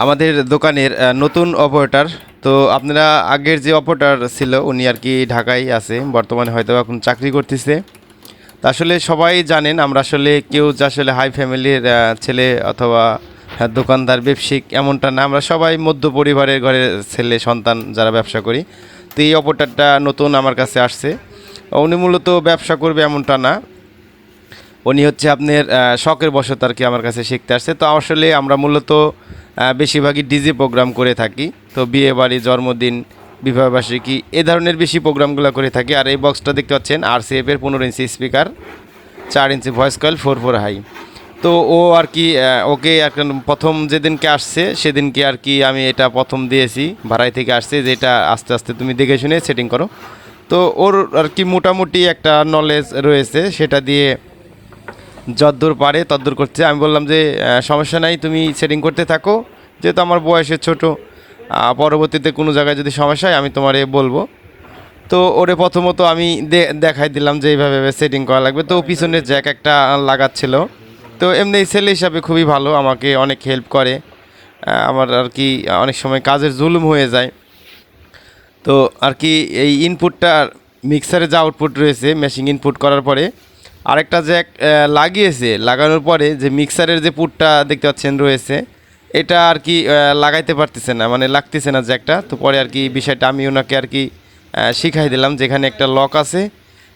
আমাদের দোকানের নতুন অপারেটার তো আপনারা আগের যে অপারেটার ছিল উনি আর কি ঢাকায় আছে বর্তমানে হয়তো এখন চাকরি করতেছে। তা আসলে সবাই জানেন আমরা আসলে কেউ যে আসলে হাই ফ্যামিলির ছেলে অথবা হ্যাঁ, দোকানদার ব্যবসায়িক এমনটা না। আমরা সবাই মধ্য পরিবারের ঘরের ছেলে সন্তান যারা ব্যবসা করি। তো এই অপারেটরটা নতুন আমার কাছে আসছে। উনি মূলত ব্যবসা করবে এমনটা না। উনি হচ্ছে আপনার শখের বশত আর কি আমার কাছে শিখতে আসছে। তো আসলে আমরা মূলত বেশিরভাগই ডিজে প্রোগ্রাম করে থাকি। তো বিয়ে বাড়ি, জন্মদিন বিবাহবার্ষিকী এ ধরনের বেশি প্রোগ্রামগুলো করে থাকি। আর এই বক্সটা দেখতে পাচ্ছেন আর এর পনেরো ইঞ্চি স্পিকার চার inch voice coil four four high তো ও আর কি ওকে আর প্রথম যেদিনকে আসছে, সেদিনকে আর কি আমি এটা প্রথম দিয়েছি ভাড়াই থেকে আসছে, যে এটা আস্তে আস্তে তুমি দেখে শুনে সেটিং করো। তো ওর আর কি মোটামুটি একটা নলেজ রয়েছে, সেটা দিয়ে যদ্দূর পারে তদ্দূর করছে আমি বললাম যে সমস্যা নাই, তুমি সেটিং করতে থাকো। যেহেতু আমার বয়সে ছোট পরবর্তীতে কোনো জায়গায় যদি সমস্যা হয়, আমি তোমারে বলব। তো ওরে প্রথমত আমি দেখাই দিলাম যে এইভাবে সেটিং করা লাগবে। তো পিছনে জ্যাক একটা লাগাচ্ছিল। তো এমনি ছেলে হিসাবে খুবই ভালো, আমাকে অনেক হেল্প করে। আমার আর কি অনেক সময় কাজের জুলুম হয়ে যায়। তো আর কি এই ইনপুটটা মিক্সারে যে আউটপুট রয়েছে মেশিন ইনপুট করার পরে আরেকটা জ্যাক লাগিয়েছে, লাগানোর পরে যে মিক্সারের যে পুটটা দেখতে পাচ্ছেন রয়েছে, এটা আর কি লাগাইতে পারতেছে না মানে লাগতেছে না জ্যাকটা তো পরে আর কি বিষয়টা আমি ওনাকে আর কি শিখাই দিলাম যেখানে একটা লক আছে।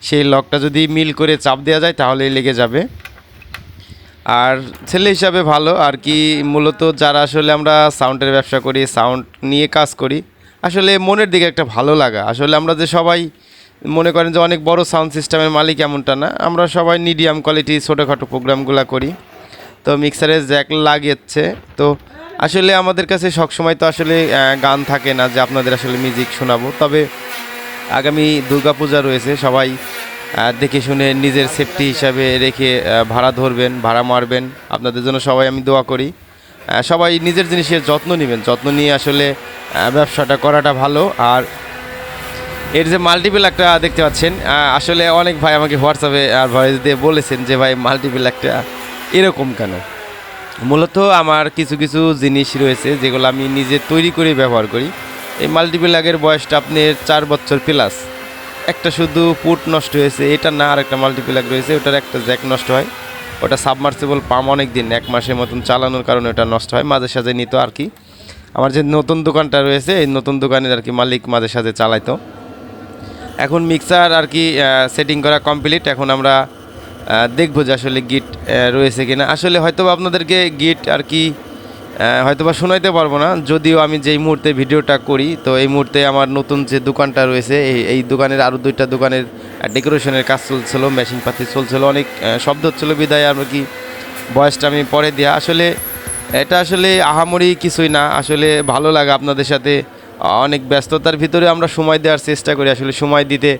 সেই লকটা যদি মিল করে চাপ দেওয়া যায় তাহলেই লেগে যাবে। আর ছেলে হিসাবে ভালো, আর কি মূলত যারা আসলে আমরা সাউন্ডের ব্যবসা করি, সাউন্ড নিয়ে কাজ করি, আসলে মনের দিকে একটা ভালো লাগা। আসলে আমরা যে সবাই মনে করেন যে অনেক বড় সাউন্ড সিস্টেমের মালিক এমনটা না। আমরা সবাই মিডিয়াম কোয়ালিটি ছোটোখাটো প্রোগ্রামগুলো করি। তো মিক্সারে জ্যাক লাগিয়েছে তো আসলে আমাদের কাছে সবসময় তো আসলে গান থাকে না যে আপনাদের আসলে মিউজিক শোনাবো। তবে আগামী দুর্গাপূজা রয়েছে, সবাই দেখে শুনে নিজের সেফটি হিসাবে রেখে ভাড়া ধরবেন, ভাড়া মারবেন। আপনাদের জন্য সবাই আমি দোয়া করি। সবাই নিজের জিনিসের যত্ন নেবেন। যত্ন নিয়ে আসলে ব্যবসাটা করাটা ভালো। আর এর যে মাল্টিপল একটা দেখতে পাচ্ছেন আসলে অনেক ভাই আমাকে হোয়াটসঅ্যাপে আর ভয়েস দিয়ে বলেছেন যে, ভাই মাল্টিপল একটা এরকম কেন? মূলত আমার কিছু কিছু জিনিস রয়েছে যেগুলো আমি নিজে তৈরি করে ব্যবহার করি। এই মাল্টিপ্লাগের বয়সটা আপনার চার বছর প্লাস একটা শুধু পুট নষ্ট হয়েছে, এটা না আর একটা মাল্টিপ্লাগ রয়েছে, ওটার একটা জ্যাক নষ্ট হয়। ওটা সাবমার্সিবল পাম অনেক দিন এক মাসের মতন চালানোর কারণে ওটা নষ্ট হয়, মাঝে সাঝে নিত আর কি। আমার যে নতুন দোকানটা রয়েছে, এই নতুন দোকানের আর কি মালিক মাঝে সাঝে চালাইতো। এখন মিক্সার আর কি সেটিং করা কমপ্লিট এখন আমরা দেখব যে আসলে গিট রয়েছে কিনা। আসলে হয়তো আপনাদেরকে গিট আর কি হয়তো বা শোনাইতে পারব না। যদিও আমি যেই মুহূর্তে ভিডিওটা করি, তো এই মুহূর্তে আমার নতুন যে দোকানটা রয়েছে, এই এই দোকানের আরও দুইটা দোকানের ডেকোরেশনের কাজ চলছিল মেশিন পাতি চলছিল, অনেক শব্দ হচ্ছিল, বিদায় আর কি, বয়সটা আমি পরে দেওয়া আসলে, এটা আসলে আহামরি কিছুই না। আসলে ভালো লাগে আপনাদের সাথে অনেক ব্যস্ততার ভিতরে আমরা সময় দেওয়ার চেষ্টা করি আসলে সময় দিতে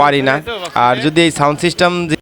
পারি না। আর যদি এই সাউন্ড সিস্টেম